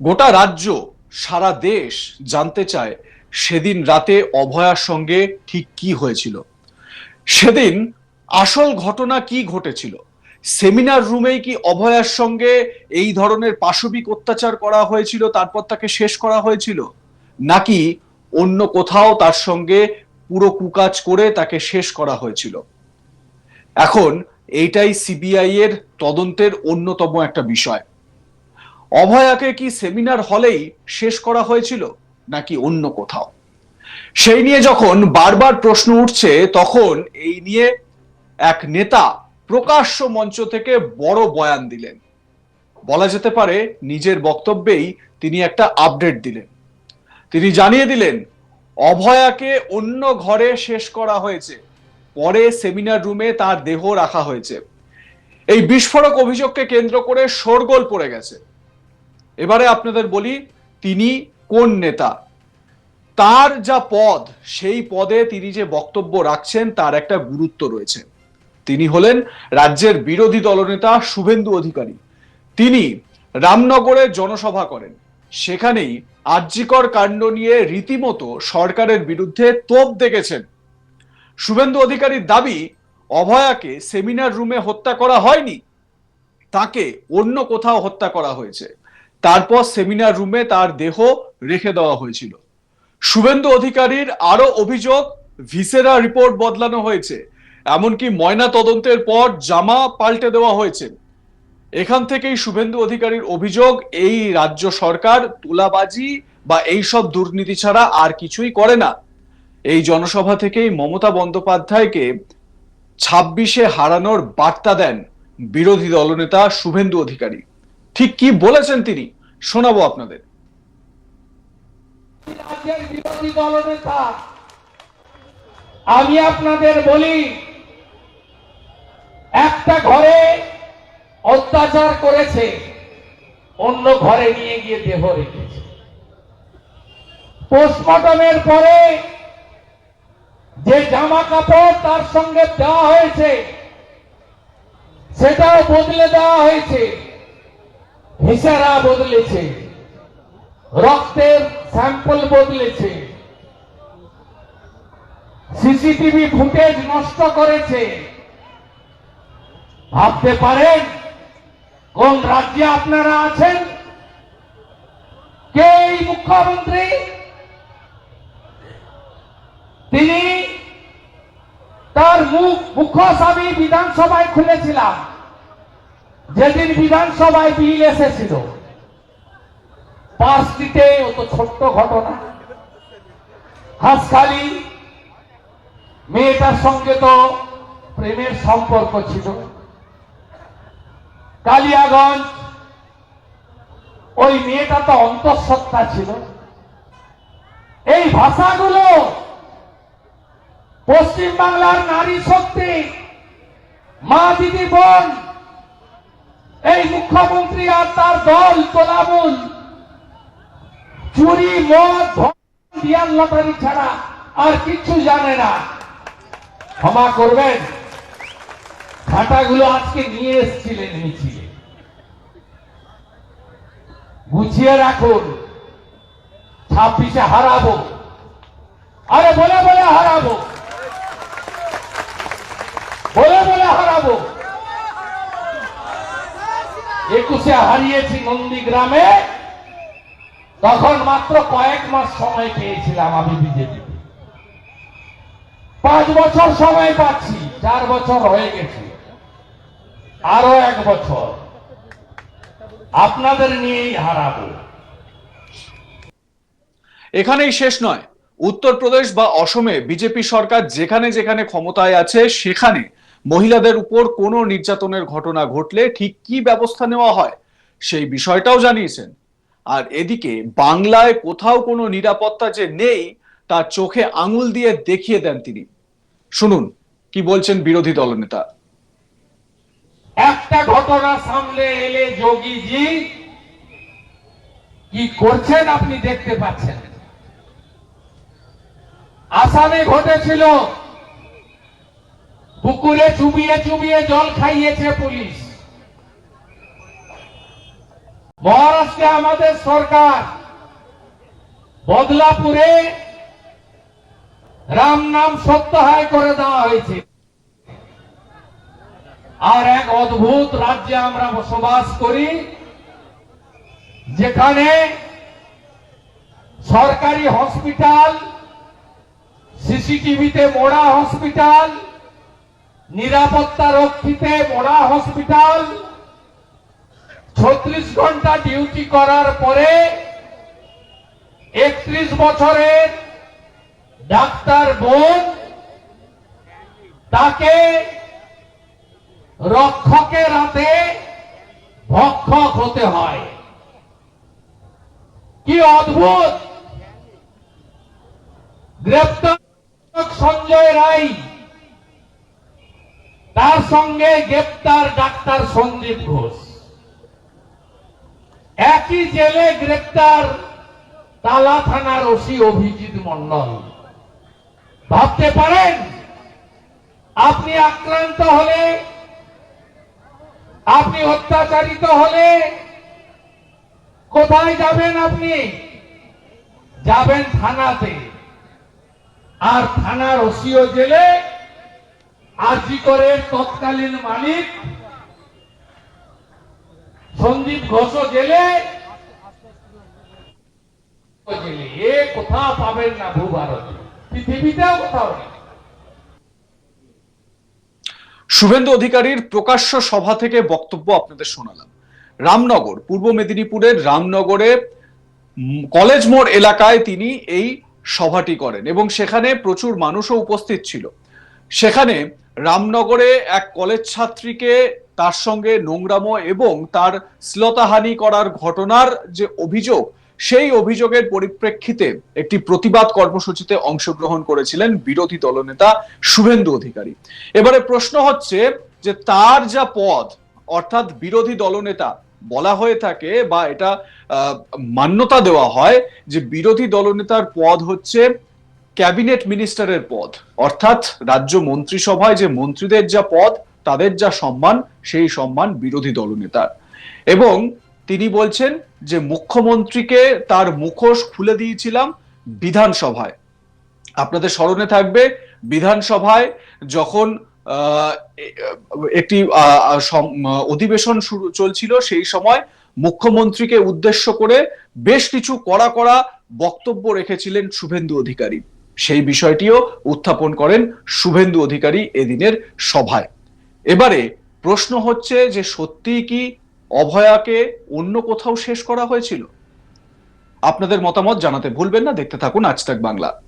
গোটা রাজ্য, সারা দেশ জানতে চায় সেদিন রাতে অভয়ার সঙ্গে ঠিক কি হয়েছিল। সেদিন আসল ঘটনা কি ঘটেছিল? সেমিনার রুমেই কি অভয়ার সঙ্গে এই ধরনের পাশবিক অত্যাচার করা হয়েছিল, তারপর তাকে শেষ করা হয়েছিল? নাকি অন্য কোথাও তার সঙ্গে পুরো কুকাজ করে তাকে শেষ করা হয়েছিল? এখন এইটাই সিবিআই এর তদন্তের অন্যতম একটা বিষয়। অভয়াকে কি সেমিনার হলেই শেষ করা হয়েছিল নাকি অন্য কোথাও? সেই নিয়ে যখন বারবার প্রশ্ন উঠছে, তখন এই নিয়ে এক নেতা প্রকাশ্য মঞ্চ থেকে বড় বয়ান দিলেন। বলা যেতে পারে নিজের বক্তব্যেই তিনি একটা আপডেট দিলেন। তিনি জানিয়ে দিলেন, অভয়াকে অন্য ঘরে শেষ করা হয়েছে। পরে সেমিনার রুমে তার দেহ রাখা হয়েছে। এই বিস্ফোরক অভিযোগকে কেন্দ্র করে শোরগোল পড়ে গেছে। এবারে আপনাদের বলি, তিনি কোন নেতা? তার যা পদ, সেই পদে তিনি যে বক্তব্য রাখছেন, তার একটা গুরুত্ব রয়েছে। তিনি হলেন রাজ্যের বিরোধী দলনেতা শুভেন্দু অধিকারী। তিনি রামনগরে জনসভা করেন। সেখানেই আর্যিকর কাণ্ড নিয়ে রীতিমতো সরকারের বিরুদ্ধে তোপ দেখেছেন। শুভেন্দু অধিকারীর দাবি, অভয়াকে সেমিনার রুমে হত্যা করা হয়নি, তাকে অন্য কোথাও হত্যা করা হয়েছে। তারপর সেমিনার রুমে তার দেহ রেখে দেওয়া হয়েছিল। শুভেন্দু অধিকারীর আরও অভিযোগ ভিসেরা রিপোর্ট বদলানো হয়েছে, এমনকি ময়না তদন্তের পর জামা পাল্টে দেওয়া হয়েছে। এখান থেকেই শুভেন্দু অধিকারীর অভিযোগ, এই রাজ্য সরকার তুলাবাজি বা এই সব দুর্নীতি ছাড়া আর কিছুই করে না। এই জনসভা থেকেই মমতা বন্দ্যোপাধ্যায়কে ছাব্বিশে হারানোর বার্তা দেন বিরোধী দলনেতা শুভেন্দু অধিকারী। ঠিক কি বলেছেন তিনি? শোনাবো আপনাদের। আমি আপনাদের বলি, একটা ঘরে অত্যাচার করেছে, অন্য ঘরে নিয়ে গিয়ে দেহ রেখেছে। পোস্টমর্টমের পরে যে জামা কাপড় তার সঙ্গে দেওয়া হয়েছে, সেটাও বদলে দেওয়া হয়েছে। হিসারা বদলেছে। রক্তের স্যাম্পল বদলেছে। সিসিটিভি ফুটেজ নষ্ট করেছে। ভাবতে পারেন, কোন রাজ্যে আপনারা আছেন? কে এই মুখ্যমন্ত্রী? তিনি তার মুখ, মুখোশ আমি বিধানসভায় খুলেছিলাম। যেদিন বিধানসভায় বিল এসেছিল পাঁচটিতে অত ছোট্ট ঘটনা। হাসখালি মেয়েটার সঙ্গে তো প্রেমের সম্পর্ক ছিল। কালিয়াগঞ্জ, ওই মেয়েটা তো অন্তঃসত্ত্বা ছিল। এই ভাষাগুলো পশ্চিম বাংলার নারী শক্তি, মা, দিদি, বোন এই মুখ্যমন্ত্রী আর তার দল তোলামূল। চুরি মদ ধন, লটারি ছাড়া আর কিছু জানে না। ক্ষমা করবেন। খাটাগুলো আজকে নিয়ে এসেছিলেন মিছিলে। গুছিয়ে রাখুন। ছাব্বিশে হারাবো। আরে বলে বলে হারাবো। বলে বলে হারাবো। একুশে হারিয়েছি নন্দীগ্রামে, তখন মাত্র কয়েক মাস সময় পেয়েছিলাম আমি বিজেপি পাঁচ বছর সময় পাচ্ছি, চার বছর হয়ে গেছে। আরও এক বছর। আপনাদের নিয়েই হারাবো। এখানেই শেষ নয়। উত্তরপ্রদেশ বা অসমে বিজেপি সরকার যেখানে যেখানে ক্ষমতায় আছে, সেখানে মহিলাদের উপর কোনো নির্যাতনের ঘটনা ঘটলে ঠিক কি ব্যবস্থা নেওয়া হয়, সেই বিষয়টাও জানিয়েছেন। আর এদিকে বাংলায় কোথাও কোনো নিরাপত্তা যে নেই তা চোখে আঙুল দিয়ে দেখিয়ে দেন তিনি। শুনুন, কি বলছেন বিরোধী দলনেতা? একটা ঘটনা সামনে এলে যোগীজি কি করছেন আপনি দেখতে পাচ্ছেন? আসামে ঘটেছিল পুকুরে চুবিয়ে চুবিয়ে জল খাইয়েছে পুলিশ। মহারাষ্ট্রে আমাদের সরকার, বদলাপুরে রাম নাম সত্যাহার করে দেওয়া হয়েছে। আর এক অদ্ভুত রাজ্যে আমরা বসবাস করি, যেখানে সরকারি হসপিটাল, সিসিটিভিতে মোড়া হসপিটাল নিরাপত্তা রক্ষীতে মোড়া হসপিটাল। ছত্রিশ ঘণ্টা ডিউটি করার পরে একত্রিশ বছরের ডাক্তার বোন তাকে রক্ষকের হাতে ভক্ষক হতে হয়। কি অদ্ভুত! গ্রেপ্তার সঞ্জয় রায় তার সঙ্গে গ্রেপ্তার ডাক্তার সঞ্জীব ঘোষ। একই জেলে গ্রেপ্তার তালা থানার ওসি অভিজিৎ মন্ডল। ভাবতে পারেন, আপনি আক্রান্ত হলে, আপনি অত্যাচারিত হলে কোথায় যাবেন আপনি? যাবেন থানাতে। আর থানার ওসিও জেলে আজি করে তৎকালীন মালিক সন্দীপ ঘোষ জেলে। এ কোথাও পাবেন না ভূভারতে পৃথিবীতেও কোথাও শুভেন্দু অধিকারীর প্রকাশ্য সভা থেকে বক্তব্য আপনাদের শোনালাম। রামনগর, পূর্ব মেদিনীপুরের রামনগরে কলেজ মোড় এলাকায় তিনি এই সভাটি করেন এবং সেখানে প্রচুর মানুষও উপস্থিত ছিল। সেখানে রামনগরে এক কলেজ ছাত্রীকে তার সঙ্গে নোংরামো এবং তার শ্লতাহানি করার ঘটনার যে অভিযোগ, সেই অভিযোগের পরিপ্রেক্ষিতে একটি প্রতিবাদ কর্মসূচিতে অংশগ্রহণ করেছিলেন বিরোধী দলনেতা শুভেন্দু অধিকারী। এবারে প্রশ্ন হচ্ছে যে তার যা পদ, অর্থাৎ বিরোধী দলনেতা, বলা হয়ে থাকে বা এটা মান্যতা দেওয়া হয় যে বিরোধী দলনেতার পদ হচ্ছে ক্যাবিনেট মিনিস্টারের পদ। অর্থাৎ রাজ্য মন্ত্রিসভায় যে মন্ত্রীদের যা পদ, তাদের যা সম্মান, সেই সম্মান বিরোধী দলনেতার এবং তিনি বলছেন যে মুখ্যমন্ত্রীকে তার মুখোশ খুলে দিয়েছিলাম বিধানসভায়। আপনাদের স্মরণে থাকবে, বিধানসভায় যখন একটি অধিবেশন শুরু চলছিল, সেই সময় মুখ্যমন্ত্রীকে উদ্দেশ্য করে বেশ কিছু কড়া কড়া বক্তব্য রেখেছিলেন শুভেন্দু অধিকারী। সেই বিষয়টিও উত্থাপন করেন শুভেন্দু অধিকারী এদিনের সভায়। এবারে প্রশ্ন হচ্ছে যে সত্যি কি অভয়াকে অন্য কোথাও শেষ করা হয়েছিল? আপনাদের মতামত জানাতে ভুলবেন না। দেখতে থাকুন আজ বাংলা।